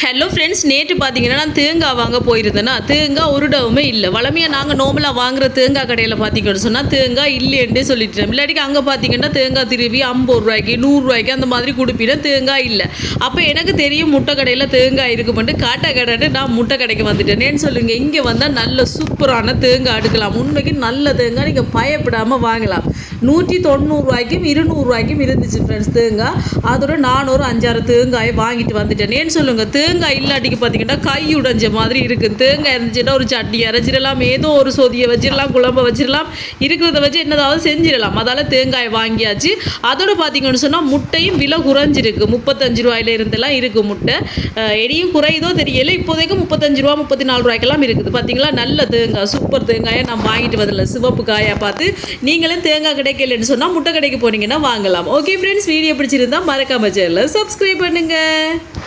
Hello friends நேற்று பார்த்தீங்கன்னா நான் தேங்காய் வாங்க போயிருந்தேன்னா தேங்காய் உருடவுமே இல்லை. வளமையாக நாங்கள் நோமலாக வாங்குற தேங்காய் கடையில் பார்த்தீங்கன்னு சொன்னால் தேங்காய் இல்லைன்னு சொல்லிட்டேன். இல்லாட்டிக்கு அங்கே பார்த்தீங்கன்னா தேங்காய் திருவி ஐம்பது ரூபாய்க்கு நூறுரூவாய்க்கு அந்த மாதிரி கொடுப்பினா தேங்காய் இல்லை. அப்போ எனக்கு தெரியும் முட்டை கடையில் தேங்காய் இருக்குமெண்டு காட்டை கடைன்னு நான் முட்டை கடைக்கு வந்துட்டேன். சொல்லுங்க இங்கே வந்தால் நல்ல சூப்பரான தேங்காய் எடுக்கலாம். உண்மைக்கு நல்ல தேங்காய் நீங்கள் பயப்படாமல் வாங்கலாம். நூற்றி தொண்ணூறுரூவாய்க்கும் இருநூறுவாய்க்கும் இருந்துச்சு ஃப்ரெண்ட்ஸ் தேங்காய். அதோட நானூறு அஞ்சாறு தேங்காயை வாங்கிட்டு வந்துட்டேன். ஏன்னு சொல்லுங்கள் தேங்காய் இல்லாட்டிக்கு பார்த்தீங்கன்னா கை உடைஞ்ச மாதிரி இருக்குது தேங்காய் இருந்துச்சுன்னா ஒரு சட்னி அரைச்சிடலாம் ஏதோ ஒரு சொதியை வச்சிடலாம் குழம்ப வச்சிடலாம். இருக்கிறத வச்சு என்னதாவது செஞ்சிடலாம். அதால் தேங்காய் வாங்கியாச்சு. அதோட பார்த்தீங்கன்னு சொன்னால் முட்டையும் விலை குறைஞ்சிருக்கு. முப்பத்தஞ்சு ரூபாயில இருந்தெல்லாம் இருக்குது முட்டை. எடியும் குறையுதோ தெரியல. இப்போதைக்கு முப்பத்தஞ்சு ரூபா முப்பத்தி நாலு ரூபாய்க்கெல்லாம் இருக்குது. பார்த்தீங்களா நல்ல தேங்காய் சூப்பர் தேங்காயை நான் வாங்கிட்டு வரல சிவப்பு காயாக பார்த்து நீங்களும் தேங்காய் கிடைக்கலன்னு சொன்னால் முட்டை கடைக்கு போனீங்கன்னா வாங்கலாம். ஓகே ஃப்ரெண்ட்ஸ் வீடியோ பிடிச்சிருந்தா மறக்காம சேனலில் சப்ஸ்கிரைப் பண்ணுங்கள்